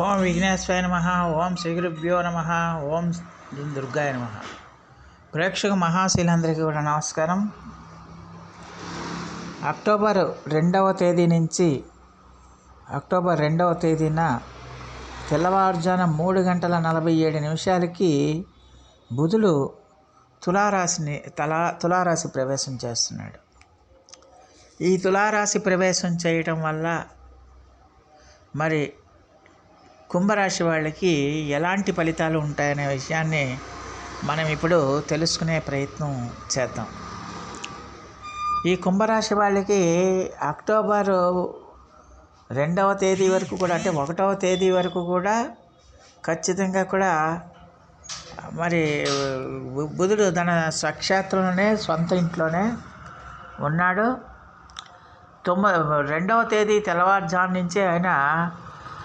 ఓం విఘ్నేశ్వరాయ నమ ఓం శ్రీగురుభ్యో నమ ఓం దుర్గాయ నమ. ప్రేక్షక మహాశీలందరికీ కూడా నమస్కారం. అక్టోబర్ రెండవ తేదీ నుంచి అక్టోబర్ రెండవ తేదీన తెల్లవారుజాన మూడు గంటల నలభై ఏడు నిమిషాలకి బుధుడు తులారాశిని తలా తులారాశి ప్రవేశం చేస్తున్నాడు. ఈ తులారాశి ప్రవేశం చేయటం వల్ల మరి కుంభరాశి వాళ్ళకి ఎలాంటి ఫలితాలు ఉంటాయనే విషయాన్ని మనం ఇప్పుడు తెలుసుకునే ప్రయత్నం చేద్దాం. ఈ కుంభరాశి వాళ్ళకి అక్టోబర్ రెండవ తేదీ వరకు కూడా అంటే ఒకటవ తేదీ వరకు కూడా ఖచ్చితంగా కూడా మరి బు- బుధుడు తన స్వక్షేత్రంలోనే సొంత ఇంట్లోనే ఉన్నాడు. తొమ్మ రెండవ తేదీ తెల్లవారుజాము నుంచే ఆయన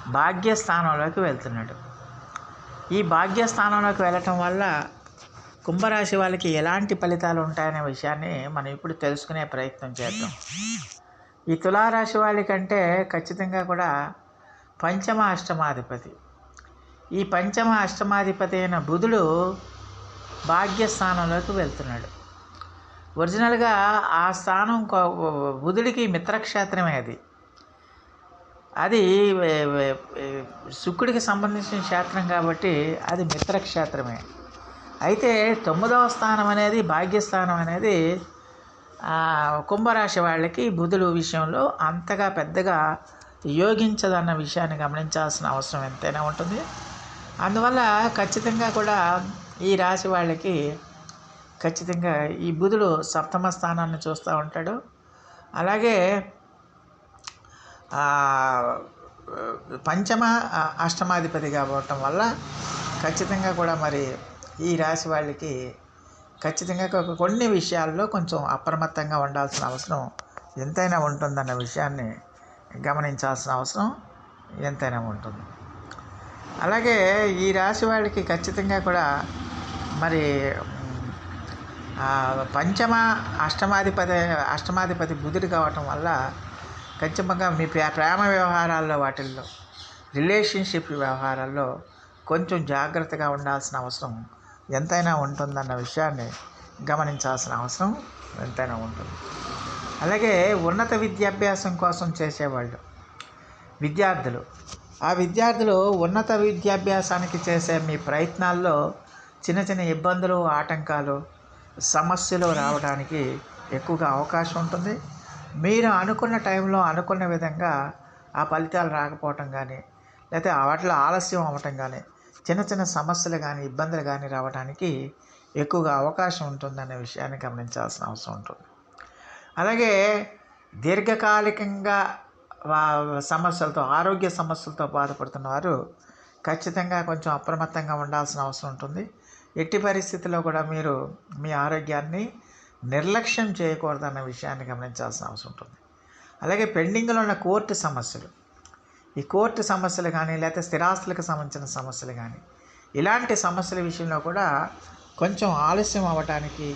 భాగ్యస్థానంలోకి వెళ్తున్నాడు. ఈ భాగ్యస్థానంలోకి వెళ్ళటం వల్ల కుంభరాశి వాళ్ళకి ఎలాంటి ఫలితాలు ఉంటాయనే విషయాన్ని మనం ఇప్పుడు తెలుసుకునే ప్రయత్నం చేద్దాం. ఈ తులారాశి వాళ్ళకంటే ఖచ్చితంగా కూడా పంచమ అష్టమాధిపతి. ఈ పంచమ అష్టమాధిపతి అయిన బుధుడు భాగ్యస్థానంలోకి వెళ్తున్నాడు. ఒరిజినల్గా ఆ స్థానం బుధుడికి మిత్రక్షేత్రమే అది. అది శుక్రుడికి సంబంధించిన క్షేత్రం కాబట్టి అది మిత్రక్షేత్రమే. అయితే తొమ్మిదవ స్థానం అనేది భాగ్యస్థానం అనేది కుంభరాశి వాళ్ళకి బుధుడు విషయంలో అంతగా పెద్దగా యోగించదన్న విషయాన్ని గమనించాల్సిన అవసరం ఎంతైనా ఉంటుంది. అందువల్ల ఖచ్చితంగా కూడా ఈ రాశి వాళ్ళకి ఖచ్చితంగా ఈ బుధుడు సప్తమ స్థానాన్ని చూస్తూ ఉంటాడు. అలాగే పంచమ అష్టమాధిపతి కావటం వల్ల ఖచ్చితంగా కూడా మరి ఈ రాశి వాళ్ళకి ఖచ్చితంగా కొన్ని విషయాల్లో కొంచెం అప్రమత్తంగా ఉండాల్సిన అవసరం ఎంతైనా ఉంటుందన్న విషయాన్ని గమనించాల్సిన అవసరం ఎంతైనా ఉంటుంది. అలాగే ఈ రాశి వాళ్ళకి ఖచ్చితంగా కూడా మరి పంచమ అష్టమాధిపతి అష్టమాధిపతి బుధుడు కావటం వల్ల ఖచ్చితంగా మీ ప్రేమ వ్యవహారాల్లో వాటిల్లో రిలేషన్షిప్ వ్యవహారాల్లో కొంచెం జాగ్రత్తగా ఉండాల్సిన అవసరం ఎంతైనా ఉంటుందన్న విషయాన్ని గమనించాల్సిన అవసరం ఎంతైనా ఉంటుంది. అలాగే ఉన్నత విద్యాభ్యాసం కోసం చేసేవాళ్ళు విద్యార్థులు. ఆ విద్యార్థులు ఉన్నత విద్యాభ్యాసానికి చేసే మీ ప్రయత్నాల్లో చిన్న చిన్న ఇబ్బందులు ఆటంకాలు సమస్యలు రావడానికి ఎక్కువగా అవకాశం ఉంటుంది. మీరు అనుకున్న టైంలో అనుకున్న విధంగా ఆ ఫలితాలు రాకపోవటం కానీ లేకపోతే వాటిలో ఆలస్యం అవ్వటం కానీ చిన్న చిన్న సమస్యలు కానీ ఇబ్బందులు కానీ రావడానికి ఎక్కువగా అవకాశం ఉంటుందనే విషయాన్ని గమనించాల్సిన అవసరం ఉంటుంది. అలాగే దీర్ఘకాలికంగా వా- సమస్యలతో ఆరోగ్య సమస్యలతో బాధపడుతున్న వారు ఖచ్చితంగా కొంచెం అప్రమత్తంగా ఉండాల్సిన అవసరం ఉంటుంది. ఎట్టి పరిస్థితుల్లో కూడా మీరు మీ ఆరోగ్యాన్ని నిర్లక్ష్యం చేయకూడదన్న విషయాన్ని గమనించాల్సిన అవసరం ఉంటుంది. అలాగే పెండింగ్లో ఉన్న కోర్టు సమస్యలు. ఈ కోర్టు సమస్యలు కానీ లేకపోతే స్థిరాస్తులకు సంబంధించిన సమస్యలు కానీ ఇలాంటి సమస్యల విషయంలో కూడా కొంచెం ఆలస్యం అవ్వటానికి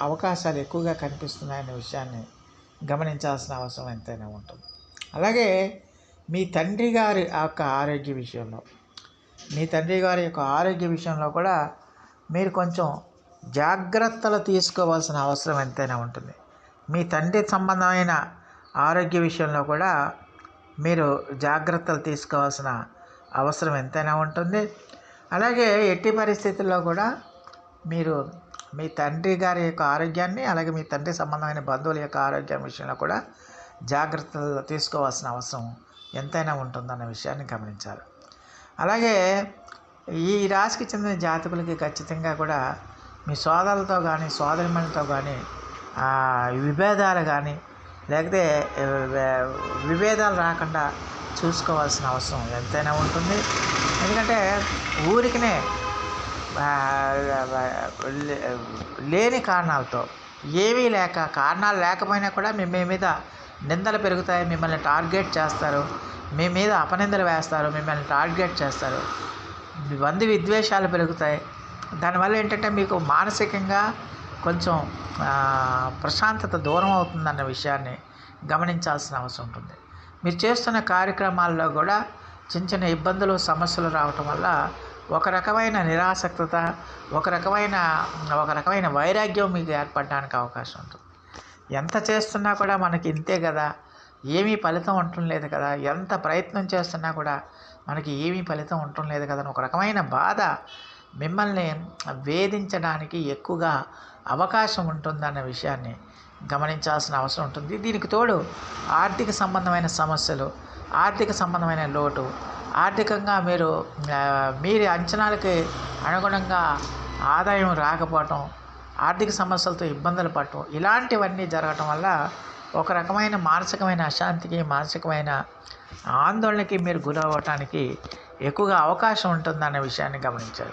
అవకాశాలు ఎక్కువగా కనిపిస్తున్నాయనే విషయాన్ని గమనించాల్సిన అవసరం ఎంతైనా ఉంటుంది. అలాగే మీ తండ్రి గారి యొక్క ఆరోగ్య విషయంలో మీ తండ్రి గారి యొక్క ఆరోగ్య విషయంలో కూడా మీరు కొంచెం జాగ్రత్తలు తీసుకోవాల్సిన అవసరం ఎంతైనా ఉంటుంది. మీ తండ్రి సంబంధమైన ఆరోగ్య విషయంలో కూడా మీరు జాగ్రత్తలు తీసుకోవాల్సిన అవసరం ఎంతైనా ఉంటుంది. అలాగే ఎట్టి పరిస్థితుల్లో కూడా మీరు మీ తండ్రి గారి యొక్క ఆరోగ్యాన్ని అలాగే మీ తండ్రి సంబంధమైన బంధువుల యొక్క ఆరోగ్యం విషయంలో కూడా జాగ్రత్తలు తీసుకోవాల్సిన అవసరం ఎంతైనా ఉంటుందన్న విషయాన్ని గమనించాలి. అలాగే ఈ రాశికి చెందిన జాతకులకి ఖచ్చితంగా కూడా మీ సోదరులతో కానీ సోదరిమణితో కానీ విభేదాలు కానీ లేకపోతే విభేదాలు రాకుండా చూసుకోవాల్సిన అవసరం ఎంతైనా ఉంటుంది. ఎందుకంటే ఊరికినే లేని కారణాలతో ఏమీ లేక కారణాలు లేకపోయినా కూడా మీ మీ మీద నిందలు పెరుగుతాయి మిమ్మల్ని టార్గెట్ చేస్తారు. మీ మీద అపనిందలు వేస్తారు మిమ్మల్ని టార్గెట్ చేస్తారు. వంది విద్వేషాలు పెరుగుతాయి. దానివల్ల ఏంటంటే మీకు మానసికంగా కొంచెం ప్రశాంతత దూరం అవుతుందన్న విషయాన్ని గమనించాల్సిన అవసరం ఉంటుంది. మీరు చేస్తున్న కార్యక్రమాల్లో కూడా చిన్న చిన్న ఇబ్బందులు సమస్యలు రావటం వల్ల ఒక రకమైన నిరాసక్తత ఒక రకమైన ఒక రకమైన వైరాగ్యం మీకు ఏర్పడడానికి అవకాశం ఉంటుంది. ఎంత చేస్తున్నా కూడా మనకి ఇంతే కదా. ఏమీ ఫలితం ఉండటం లేదు కదా. ఎంత ప్రయత్నం చేస్తున్నా కూడా మనకి ఏమీ ఫలితం ఉండటం లేదు కదా అని ఒక రకమైన బాధ మిమ్మల్ని వేధించడానికి ఎక్కువగా అవకాశం ఉంటుందన్న విషయాన్ని గమనించాల్సిన అవసరం ఉంటుంది. దీనికి తోడు ఆర్థిక సంబంధమైన సమస్యలు ఆర్థిక సంబంధమైన లోటు ఆర్థికంగా మీరు మీరు అంచనాలకి అనుగుణంగా ఆదాయం రాకపోవటం ఆర్థిక సమస్యలతో ఇబ్బందులు పడటం ఇలాంటివన్నీ జరగటం వల్ల ఒక రకమైన మానసికమైన అశాంతికి మానసికమైన ఆందోళనకి మీరు గురవటానికి ఎక్కువగా అవకాశం ఉంటుందనే విషయాన్ని గమనించారు.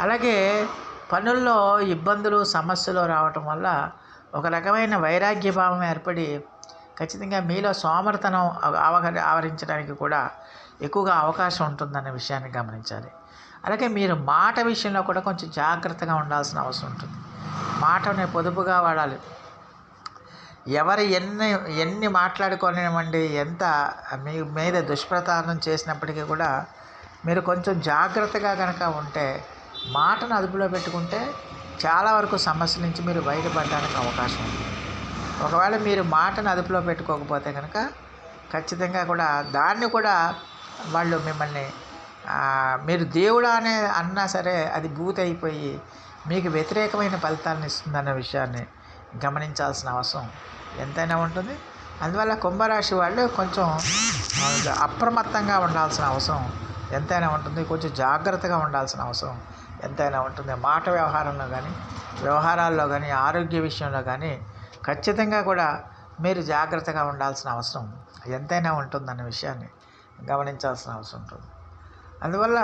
అలాగే పనుల్లో ఇబ్బందులు సమస్యలు రావటం వల్ల ఒక రకమైన వైరాగ్య భావం ఏర్పడి ఖచ్చితంగా మీలో సోమర్తనం అవగ ఆవరించడానికి కూడా ఎక్కువగా అవకాశం ఉంటుందనే విషయాన్ని గమనించాలి. అలాగే మీరు మాట విషయంలో కూడా కొంచెం జాగ్రత్తగా ఉండాల్సిన అవసరం ఉంటుంది. మాటని పొదుపుగా వాడాలి. ఎవరు ఎన్ని ఎన్ని మాట్లాడుకోనివ్వండి ఎంత మీ మీద దుష్ప్రచారం చేసినప్పటికీ కూడా మీరు కొంచెం జాగ్రత్తగా కనుక ఉంటే మాటను అదుపులో పెట్టుకుంటే చాలా వరకు సమస్య నుంచి మీరు బయటపడడానికి అవకాశం ఉంది. ఒకవేళ మీరు మాటను అదుపులో పెట్టుకోకపోతే కనుక ఖచ్చితంగా కూడా దాన్ని కూడా వాళ్ళు మిమ్మల్ని మీరు దేవుడా అనే అన్నా సరే అది భూతి అయిపోయి మీకు వ్యతిరేకమైన ఫలితాలను ఇస్తుందన్న విషయాన్ని గమనించాల్సిన అవసరం ఎంతైనా ఉంటుంది. అందువల్ల కుంభరాశి వాళ్ళు కొంచెం అప్రమత్తంగా ఉండాల్సిన అవసరం ఎంతైనా ఉంటుంది. కొంచెం జాగ్రత్తగా ఉండాల్సిన అవసరం. ఎంతైనా ఉంటుంది. మాట వ్యవహారంలో కానీ వ్యవహారాల్లో కానీ ఆరోగ్య విషయంలో కానీ ఖచ్చితంగా కూడా మీరు జాగ్రత్తగా ఉండాల్సిన అవసరం. ఎంతైనా ఉంటుందన్న విషయాన్ని గమనించాల్సిన అవసరం ఉంటుంది. అందువల్ల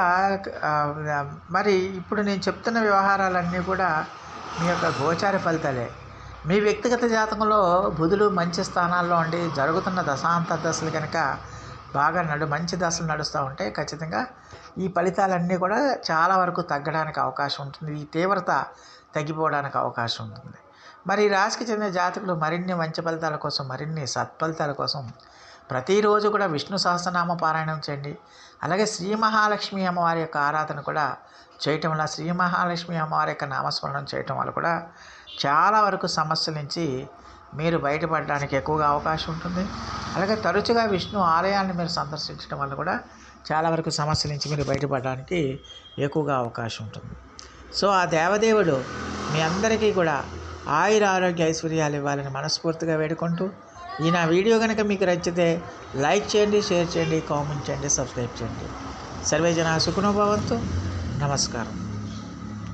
మరి ఇప్పుడు నేను చెప్తున్న వ్యవహారాలన్నీ కూడా మీ యొక్క గోచార ఫలితాలే. మీ వ్యక్తిగత జాతకంలో బుధులు మంచి స్థానాల్లో ఉండి జరుగుతున్న దశాంత దశలు కనుక బాగా నడు మంచి దశలు నడుస్తూ ఉంటే ఖచ్చితంగా ఈ ఫలితాలన్నీ కూడా చాలా వరకు తగ్గడానికి అవకాశం ఉంటుంది. ఈ తీవ్రత తగ్గిపోవడానికి అవకాశం ఉంటుంది. మరి ఈ రాశికి చెందిన జాతకులు మరిన్ని మంచి ఫలితాల కోసం మరిన్ని సత్ఫలితాల కోసం ప్రతిరోజు కూడా విష్ణు సహస్రనామ పారాయణం చేయండి. అలాగే శ్రీ మహాలక్ష్మి అమ్మవారి యొక్క ఆరాధన కూడా చేయటం వల్ల శ్రీ మహాలక్ష్మి అమ్మవారి యొక్క నామస్మరణం చేయటం వల్ల కూడా చాలా వరకు సమస్యల నుంచి మీరు బయటపడడానికి ఎక్కువగా అవకాశం ఉంటుంది. అలాగే తరచుగా విష్ణు ఆలయాన్ని మీరు సందర్శించడం వల్ల కూడా చాలా వరకు సమస్యల నుంచి మీరు బయటపడడానికి ఎక్కువగా అవకాశం ఉంటుంది. సో ఆ దేవదేవుడు మీ అందరికీ కూడా ఆయుర ఆరోగ్య ఐశ్వర్యాలు ఇవ్వాలని మనస్ఫూర్తిగా వేడుకుంటూ ఈ నా వీడియో కనుక మీకు నచ్చితే లైక్ చేయండి షేర్ చేయండి కామెంట్ చేయండి సబ్స్క్రైబ్ చేయండి. సర్వే జన సుఖనోభవంతు నమస్కారం.